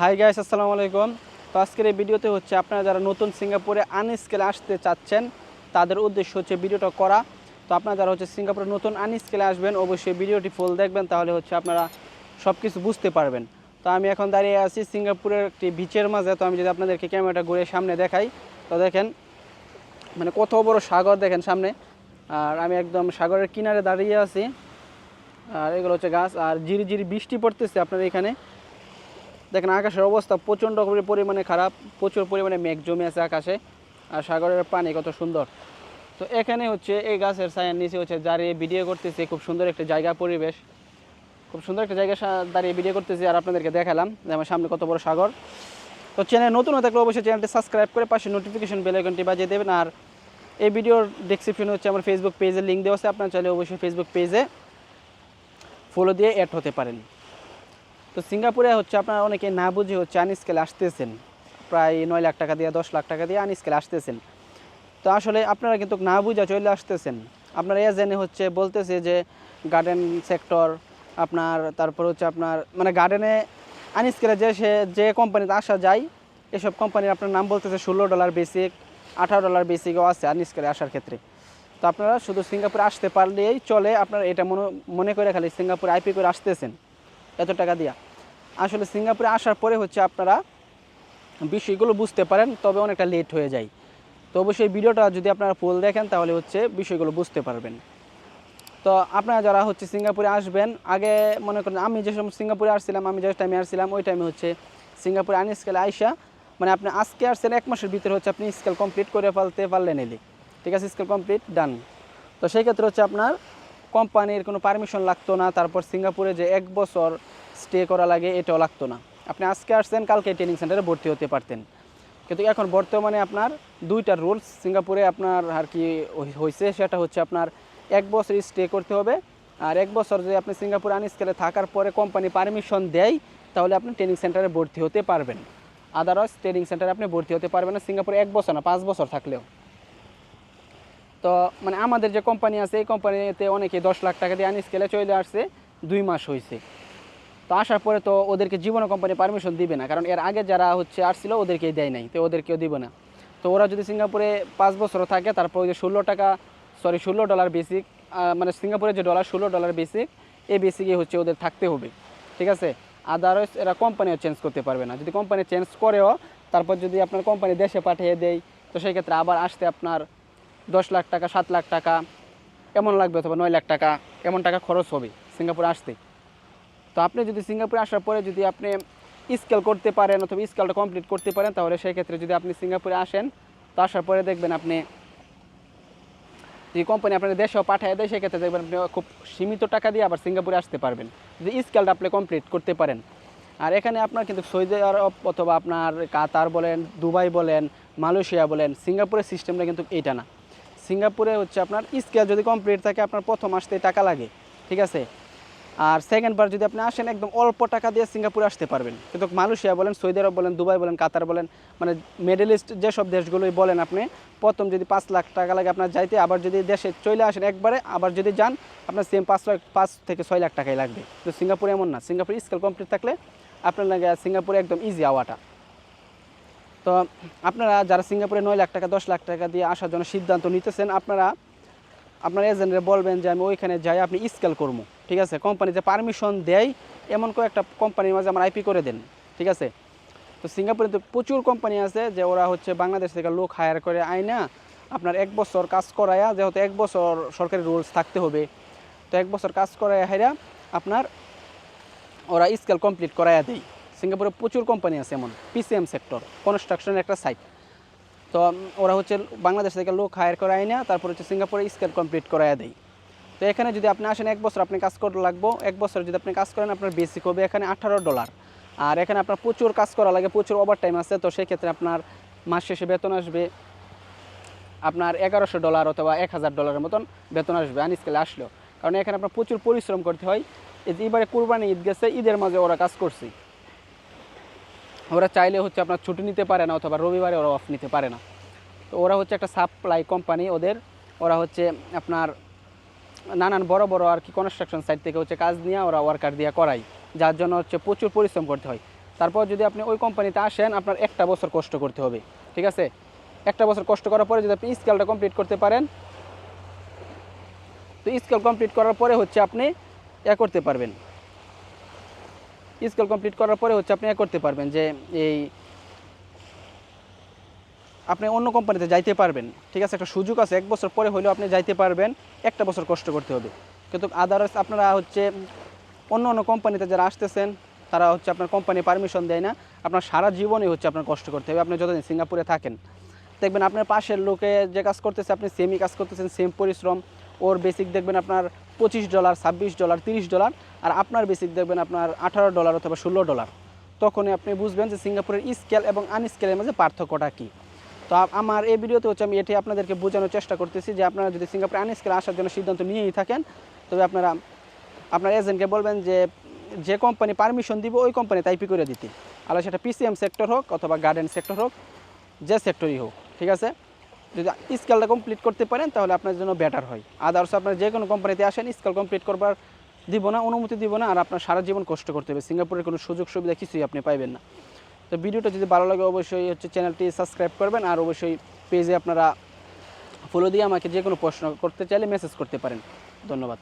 Hi guys আসসালামু আলাইকুম। তো আজকের এই ভিডিওতে হচ্ছে আপনারা যারা নতুন সিঙ্গাপুরে আনস্কেলে আসতে চাচ্ছেন, তাদের উদ্দেশ্য হচ্ছে ভিডিওটা করা। তো আপনারা যারা হচ্ছে সিঙ্গাপুরে নতুন আনস্কেলে আসবেন, অবশ্যই ভিডিওটি ফুল দেখবেন, তাহলে হচ্ছে আপনারা সব কিছু বুঝতে পারবেন। তো আমি এখন দাঁড়িয়ে আছি সিঙ্গাপুরের একটি বিচের মাঝে। তো আমি যদি আপনাদেরকে ক্যামেরাটা ঘুরে সামনে দেখাই, তো দেখেন মানে কত বড় সাগর দেখেন সামনে। আর আমি একদম সাগরের কিনারে দাঁড়িয়ে আছি। আর এগুলো হচ্ছে গাছ, আর ঝিরি ঝিরি বৃষ্টি পড়তেছে আপনার এখানে। দেখেন আকাশের অবস্থা প্রচণ্ড পরিমাণে খারাপ, প্রচুর পরিমাণে মেঘ জমে আছে আকাশে আর সাগরের পানি কত সুন্দর। তো এখানে হচ্ছে এই গাছের ছায়ার নিচে হচ্ছে দাঁড়িয়ে ভিডিও করতেছে, খুব সুন্দর একটা জায়গা পরিবেশ। খুব সুন্দর একটা জায়গা দাঁড়িয়ে ভিডিও করতেছি আর আপনাদেরকে দেখালাম যে আমার সামনে কত বড় সাগর। তো চ্যানেল নতুন হয়ে থাকলে অবশ্যই চ্যানেলটি সাবস্ক্রাইব করে পাশে নোটিফিকেশন বেল আইকনটি বাজিয়ে দেবেন। আর এই ভিডিওর ডেসক্রিপশনে হচ্ছে আমার ফেসবুক পেজের লিঙ্ক দেওয়া আছে, আপনার চাইলে অবশ্যই ফেসবুক পেজে ফলো দিয়ে অ্যাড হতে পারেন। তো সিঙ্গাপুরে হচ্ছে আপনারা অনেকে না বুঝে হচ্ছে আনস্কেলে আসতেছেন। প্রায় নয় লাখ টাকা দিয়ে, দশ লাখ টাকা দিয়ে আনস্কেলে আসতেছেন। তো আসলে আপনারা কিন্তু না বুঝে চলে আসতেছেন। আপনার এজেন্ট হচ্ছে বলতেছে যে গার্ডেন সেক্টর আপনার তারপর হচ্ছে আপনার মানে গার্ডেনে আনস্কেলে যে সে, যে কোম্পানিতে আসা যায়, এসব কোম্পানির আপনার নাম বলতেছে ষোলো ডলার বেসিক আঠারো ডলার বেসিকও আছে আনস্কেলে আসার ক্ষেত্রে। তো আপনারা শুধু সিঙ্গাপুরে আসতে পারলেই চলে, আপনারা এটা মনে মনে করে খালি সিঙ্গাপুরে আইপি করে আসতেছেন। এত টাকা দিয়া। আসলে সিঙ্গাপুরে আসার পরে হচ্ছে আপনারা বিষয়গুলো বুঝতে পারেন, তবে অনেকটা লেট হয়ে যায়। তো অবশ্যই ভিডিওটা যদি আপনারা ফুল দেখেন, তাহলে হচ্ছে বিষয়গুলো বুঝতে পারবেন। তো আপনারা যারা হচ্ছে সিঙ্গাপুরে আসবেন, আগে মনে করেন আমি যে সময় সিঙ্গাপুরে আসছিলাম, আমি যে টাইমে আসছিলাম, ওই টাইমে হচ্ছে সিঙ্গাপুরে আনস্কেলে আইসা মানে আপনি আজকে আসছেন, এক মাসের ভিতরে হচ্ছে আপনি স্কেল কমপ্লিট করে ফেলতে পারলেন এলি। ঠিক আছে স্কেল কমপ্লিট ডান তো সেই ক্ষেত্রে হচ্ছে আপনার কোম্পানির কোনো পারমিশন লাগতো না, তারপর সিঙ্গাপুরে যে এক বছর স্টে করা লাগে, এটাও লাগতো না। আপনি আজকে আসছেন, কালকে ট্রেনিং সেন্টারে ভর্তি হতে পারতেন। কিন্তু এখন বর্তমানে আপনার দুইটা রুলস সিঙ্গাপুরে আপনার আর কি হয়েছে সেটা হচ্ছে আপনার এক বছর স্টে করতে হবে, আর এক বছর যদি আপনি সিঙ্গাপুরে আনস্কেলে থাকার পরে কোম্পানি পারমিশন দেয়, তাহলে আপনি ট্রেনিং সেন্টারে ভর্তি হতে পারবেন। আদারওয়াইজ ট্রেনিং সেন্টারে আপনি ভর্তি হতে পারবেন না, সিঙ্গাপুরে এক বছর না, পাঁচ বছর থাকলেও। তো মানে আমাদের যে কোম্পানি আছে, এই কোম্পানিতে অনেকে দশ লাখ টাকা দিয়ে আনস্কেলে চলে আসছে, দুই মাস হয়েছে তো আসার পরে তো ওদেরকে জীবনে কোম্পানি পারমিশন দিবে না, কারণ এর আগে যারা হচ্ছে আসছিল ওদেরকেই দেয় নাই, তো ওদেরকেও দিবে না। তো ওরা যদি সিঙ্গাপুরে পাঁচ বছর থাকে, তারপর ওই যে ষোলো টাকা সরি ষোলো ডলার বেসিক মানে সিঙ্গাপুরের যে ডলার ষোলো ডলার বেসিক এই বেসিকে হচ্ছে ওদের থাকতে হবে, ঠিক আছে? আদারওয়াইজ এরা কোম্পানিও চেঞ্জ করতে পারবে না। যদি কোম্পানি চেঞ্জ করেও, তারপর যদি আপনার কোম্পানি দেশে পাঠিয়ে দেয়, তো সেই ক্ষেত্রে আবার আসতে আপনার দশ লাখ টাকা, সাত লাখ টাকা, এমন লাগবে অথবা নয় লাখ টাকা, এমন টাকা খরচ হবে সিঙ্গাপুরে আসতে। তো আপনি যদি সিঙ্গাপুরে আসার পরে যদি আপনি স্কেল করতে পারেন অথবা স্কেলটা কমপ্লিট করতে পারেন, তাহলে সেই ক্ষেত্রে যদি আপনি সিঙ্গাপুরে আসেন, তো আসার পরে দেখবেন আপনি যে কোম্পানি আপনার দেশেও পাঠিয়ে দেয়, সেক্ষেত্রে দেখবেন আপনি খুব সীমিত টাকা দিয়ে আবার সিঙ্গাপুরে আসতে পারবেন। যে স্কেলটা আপনি কমপ্লিট করতে পারেন। আর এখানে আপনার কিন্তু সৌদি আরব অথবা আপনার কাতার বলেন, দুবাই বলেন, মালয়েশিয়া বলেন, সিঙ্গাপুরের সিস্টেমটা কিন্তু এইটা না। সিঙ্গাপুরে হচ্ছে আপনার স্কেল যদি কমপ্লিট থাকে, আপনার প্রথম আসতে টাকা লাগে, ঠিক আছে? আর সেকেন্ড বার যদি আপনি আসেন, একদম অল্প টাকা দিয়ে সিঙ্গাপুরে আসতে পারবেন। কিন্তু মালয়েশিয়া বলেন, সৌদি আরব বলেন, দুবাই বলেন, কাতার বলেন মানে মিডল ইস্ট যেসব দেশগুলোই বলেন আপনি, প্রথম যদি পাঁচ লাখ টাকা লাগে আপনার যাইতে, আবার যদি দেশে চলে আসেন একবারে, আবার যদি যান, আপনার সেম পাঁচ লাখ, পাঁচ থেকে ছয় লাখ টাকাই লাগবে। তো সিঙ্গাপুরে এমন না, সিঙ্গাপুরে স্কেল কমপ্লিট থাকলে আপনার লাগে সিঙ্গাপুরে একদম ইজি আওয়াটা তো আপনারা যারা সিঙ্গাপুরে নয় লাখ টাকা, দশ লাখ টাকা দিয়ে আসার জন্য সিদ্ধান্ত নিতেছেন, আপনারা, আপনার এজেন্টরে বলবেন যে, আমি ওইখানে যাই, আপনি স্কেল করব ঠিক আছে? কোম্পানি যে পারমিশন দেয়, এমন করে একটা কোম্পানির মাঝে আমার আইপি করে দেন, ঠিক আছে? তো সিঙ্গাপুরে তো প্রচুর কোম্পানি আছে যে ওরা হচ্ছে বাংলাদেশ থেকে লোক হায়ার করে আয়না আপনার এক বছর কাজ করায়া যেহেতু এক বছর সরকারি রুলস থাকতে হবে, তো এক বছর কাজ করায় হাইরা আপনার ওরা স্কেল কমপ্লিট করাইয়া দেয়। সিঙ্গাপুরে প্রচুর কোম্পানি আছে এমন পিসিএম সেক্টর কনস্ট্রাকশনের একটা সাইট তো ওরা হচ্ছে বাংলাদেশ থেকে লোক হায়ার করায় না তারপর হচ্ছে সিঙ্গাপুরে স্কেল কমপ্লিট করাইয়া দেয়। তো এখানে যদি আপনি আসেন, এক বছর আপনি কাজ করতে লাগবো। এক বছর যদি আপনি কাজ করেন, আপনার বেসিক হবে এখানে আঠারো ডলার আর এখানে আপনার প্রচুর কাজ করা লাগে, প্রচুর ওভার টাইম আছে, তো সেক্ষেত্রে আপনার মাস শেষে বেতন আসবে আপনার এগারোশো ডলার অথবা এক হাজার ডলারের মতন বেতন আসবে আনস্কেলে আসলেও। কারণ এখানে আপনার প্রচুর পরিশ্রম করতে হয়। এবারে কুরবানি ঈদ গেছে, ঈদের মাঝে ওরা কাজ করছে। ওরা চাইলে হচ্ছে আপনার ছুটি নিতে পারে না অথবা রবিবারে ওরা অফ নিতে পারে না। তো ওরা হচ্ছে একটা সাপ্লাই কোম্পানি ওদের। ওরা হচ্ছে আপনার নানান বড় বড় আর কি কনস্ট্রাকশন সাইট থেকে হচ্ছে কাজ নিয়ে ওরা ওয়ার্কার দিয়ে করায়, যার জন্য হচ্ছে প্রচুর পরিশ্রম করতে হয়। তারপর যদি আপনি ওই কোম্পানিতে আসেন, আপনার একটা বছর কষ্ট করতে হবে, ঠিক আছে? একটা বছর কষ্ট করার পরে যদি আপনি স্কেলটা কমপ্লিট করতে পারেন, তো স্কেল কমপ্লিট করার পরে হচ্ছে আপনি এ করতে পারবেন। স্কেল কমপ্লিট করার পরে হচ্ছে আপনি এ করতে পারবেন যে এই আপনি অন্য কোম্পানিতে যাইতে পারবেন। ঠিক আছে, একটা সুযোগ আছে, এক বছর পরে হলেও আপনি যাইতে পারবেন, একটা বছর কষ্ট করতে হবে। কিন্তু আদারস আপনারা হচ্ছে অন্য অন্য কোম্পানিতে যারা আসতেছেন, তারা হচ্ছে আপনার কোম্পানি পারমিশন দেয় না। আপনার সারা জীবনে হচ্ছে আপনার কষ্ট করতে হবে। আপনি যতদিন সিঙ্গাপুরে থাকেন, দেখবেন আপনার পাশের লোকে যে কাজ করতেছে, আপনি সেমই কাজ করতেছেন সেম পরিশ্রম। ওর বেসিক দেখবেন আপনার পঁচিশ ডলার ছাব্বিশ ডলার তিরিশ ডলার আর আপনার বেসিক দেখবেন আপনার আঠারো ডলার অথবা ষোলো ডলার তখনই আপনি বুঝবেন যে সিঙ্গাপুরের স্কেল এবং আনস্কেলের মাঝে পার্থক্যটা কী। তো আমার এই ভিডিওতে হচ্ছে আমি এটি আপনাদেরকে বোঝানোর চেষ্টা করতেছি যে আপনারা যদি সিঙ্গাপুরে আনস্কেলে আসার জন্য সিদ্ধান্ত নিয়েই থাকেন, তবে আপনারা, আপনার এজেন্টকে বলবেন যে যে কোম্পানি পারমিশন দিব, ওই কোম্পানি টাইপি করে দিতে। আর সেটা পিসিএম সেক্টর হোক অথবা গার্ডেন সেক্টর হোক, যে সেক্টরই হোক, ঠিক আছে? যদি স্কেলটা কমপ্লিট করতে পারেন, তাহলে আপনার জন্য বেটার হয়। আদার্স আপনার যে কোনো কোম্পানিতে আসেন স্কেল কমপ্লিট করবার দিব না, অনুমতি দিব না, আর আপনার সারা জীবন কষ্ট করতে হবে। সিঙ্গাপুরের কোনো সুযোগ সুবিধা কিছুই আপনি পাইবেন না। তো ভিডিওটা যদি ভালো লাগে, অবশ্যই হচ্ছে চ্যানেলটি সাবস্ক্রাইব করবেন আর অবশ্যই পেজে আপনারা ফলো দিয়ে আমাকে যে কোনো প্রশ্ন করতে চাইলে মেসেজ করতে পারেন। ধন্যবাদ।